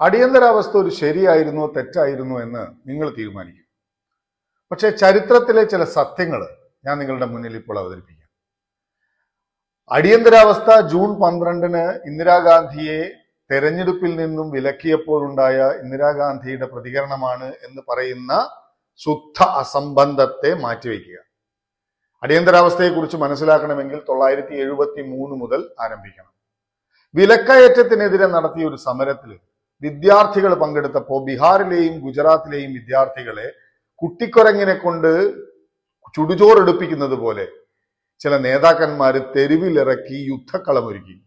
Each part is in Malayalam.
അടിയന്തരാവസ്ഥ ഒരു ശരിയായിരുന്നോ തെറ്റായിരുന്നോ എന്ന് നിങ്ങൾ തീരുമാനിക്കും. പക്ഷെ ചരിത്രത്തിലെ ചില സത്യങ്ങൾ ഞാൻ നിങ്ങളുടെ മുന്നിൽ ഇപ്പോൾ അവതരിപ്പിക്കാം. അടിയന്തരാവസ്ഥ ജൂൺ പന്ത്രണ്ടിന് ഇന്ദിരാഗാന്ധിയെ തെരഞ്ഞെടുപ്പിൽ നിന്നും വിലക്കിയപ്പോഴുണ്ടായ ഇന്ദിരാഗാന്ധിയുടെ പ്രതികരണമാണ് എന്ന് പറയുന്ന ശുദ്ധ അസംബന്ധത്തെ മാറ്റിവെക്കുക. അടിയന്തരാവസ്ഥയെക്കുറിച്ച് മനസ്സിലാക്കണമെങ്കിൽ തൊള്ളായിരത്തി എഴുപത്തി മൂന്ന് മുതൽ ആരംഭിക്കണം. വിലക്കയറ്റത്തിനെതിരെ നടത്തിയ ഒരു സമരത്തിൽ വിദ്യാർത്ഥികൾ പങ്കെടുത്തപ്പോൾ ബീഹാറിലെയും ഗുജറാത്തിലെയും വിദ്യാർത്ഥികളെ കുട്ടിക്കൊരങ്ങിനെ കൊണ്ട് ചുടുചോറെടുപ്പിക്കുന്നത് പോലെ ചില നേതാക്കന്മാർ തെരുവിലിറക്കി യുദ്ധക്കളമൊരുക്കി.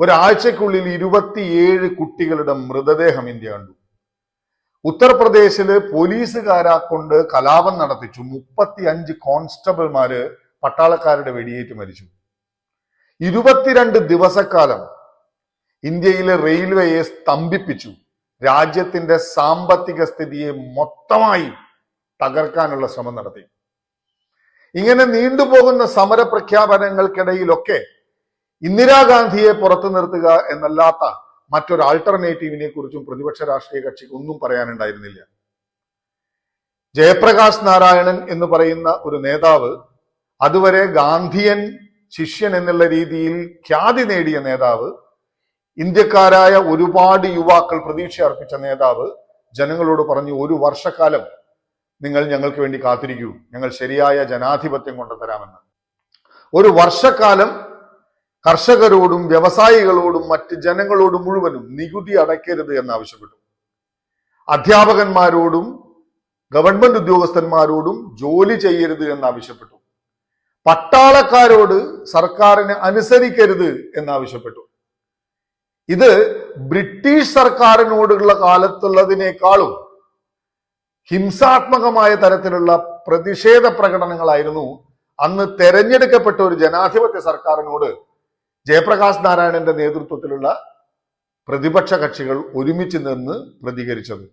ഒരാഴ്ചക്കുള്ളിൽ ഇരുപത്തിയേഴ് കുട്ടികളുടെ മൃതദേഹം ഇന്ത്യ കണ്ടു. ഉത്തർപ്രദേശിൽ പോലീസുകാരെ കൊണ്ട് കലാപം നടത്തിച്ചു. മുപ്പത്തി അഞ്ച് കോൺസ്റ്റബിൾമാര് പട്ടാളക്കാരുടെ വെടിയേറ്റ് മരിച്ചു. ഇരുപത്തിരണ്ട് ദിവസക്കാലം ഇന്ത്യയിലെ റെയിൽവേയെ സ്തംഭിപ്പിച്ചു. രാജ്യത്തിന്റെ സാമ്പത്തിക സ്ഥിതിയെ മൊത്തമായി തകർക്കാനുള്ള ശ്രമം നടത്തി. ഇങ്ങനെ നീണ്ടുപോകുന്ന സമര പ്രഖ്യാപനങ്ങൾക്കിടയിലൊക്കെ ഇന്ദിരാഗാന്ധിയെ പുറത്തു നിർത്തുക എന്നല്ലാത്ത മറ്റൊരു ആൾട്ടർനേറ്റീവിനെ കുറിച്ചും പ്രതിപക്ഷ രാഷ്ട്രീയ കക്ഷിക്ക് ഒന്നും പറയാനുണ്ടായിരുന്നില്ല. ജയപ്രകാശ് നാരായണൻ എന്ന് പറയുന്ന ഒരു നേതാവ് അതുവരെ ഗാന്ധിയൻ ശിഷ്യൻ എന്നുള്ള രീതിയിൽ ഖ്യാതി നേടിയ നേതാവ് ഇന്ത്യക്കാരായ ഒരുപാട് യുവാക്കൾ പ്രതീക്ഷ അർപ്പിച്ച നേതാവ് ജനങ്ങളോട് പറഞ്ഞു ഒരു വർഷക്കാലം നിങ്ങൾ ഞങ്ങൾക്ക് വേണ്ടി കാത്തിരിക്കൂ. ഞങ്ങൾ ശരിയായ ജനാധിപത്യം കൊണ്ടുതരാമെന്ന്. ഒരു വർഷക്കാലം കർഷകരോടും വ്യവസായികളോടും മറ്റ് ജനങ്ങളോടും മുഴുവനും നികുതി അടയ്ക്കരുത് എന്നാവശ്യപ്പെട്ടു. അധ്യാപകന്മാരോടും ഗവൺമെന്റ് ഉദ്യോഗസ്ഥന്മാരോടും ജോലി ചെയ്യരുത് എന്നാവശ്യപ്പെട്ടു. പട്ടാളക്കാരോട് സർക്കാരിനെ അനുസരിക്കരുത് എന്നാവശ്യപ്പെട്ടു. ഇത് ബ്രിട്ടീഷ് സർക്കാരിനോടുള്ള കാലത്തുള്ളതിനേക്കാളും ഹിംസാത്മകമായ തരത്തിലുള്ള പ്രതിഷേധ പ്രകടനങ്ങളായിരുന്നു അന്ന് തെരഞ്ഞെടുക്കപ്പെട്ട ഒരു ജനാധിപത്യ സർക്കാരിനോട് ജയപ്രകാശ് നാരായണന്റെ നേതൃത്വത്തിലുള്ള പ്രതിപക്ഷ കക്ഷികൾ ഒരുമിച്ച് നിന്ന് പ്രതികരിച്ചത്.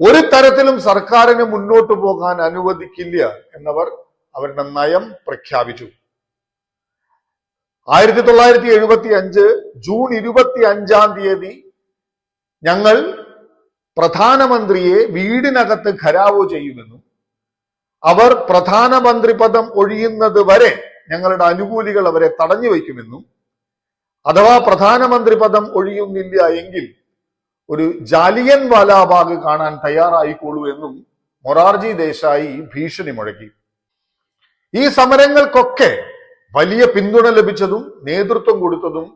ഒരു തരത്തിലും സർക്കാരിന് മുന്നോട്ട് പോകാൻ അനുവദിക്കില്ല എന്നവർ അവരുടെ നയം പ്രഖ്യാപിച്ചു. ആയിരത്തി തൊള്ളായിരത്തി എഴുപത്തി അഞ്ച് ജൂൺ ഇരുപത്തി അഞ്ചാം തീയതി ഞങ്ങൾ പ്രധാനമന്ത്രിയെ വീടിനകത്ത് ഖരാവോ ചെയ്യുമെന്നും അവർ പ്രധാനമന്ത്രി പദം ഒഴിയുന്നത് വരെ ഞങ്ങളുടെ അനുകൂലികൾ അവരെ തടഞ്ഞു വയ്ക്കുമെന്നും അഥവാ പ്രധാനമന്ത്രി പദം ഒഴിയുന്നില്ല എങ്കിൽ ഒരു ജാലിയൻ വാലാബാഗ് കാണാൻ തയ്യാറായിക്കോളൂ എന്നും മൊറാർജി ദേശായി ഭീഷണി മുഴക്കി. ഈ സമരങ്ങൾക്കൊക്കെ വലിയ പിന്തുണ ലഭിച്ചതും നേതൃത്വം കൊടുത്തതും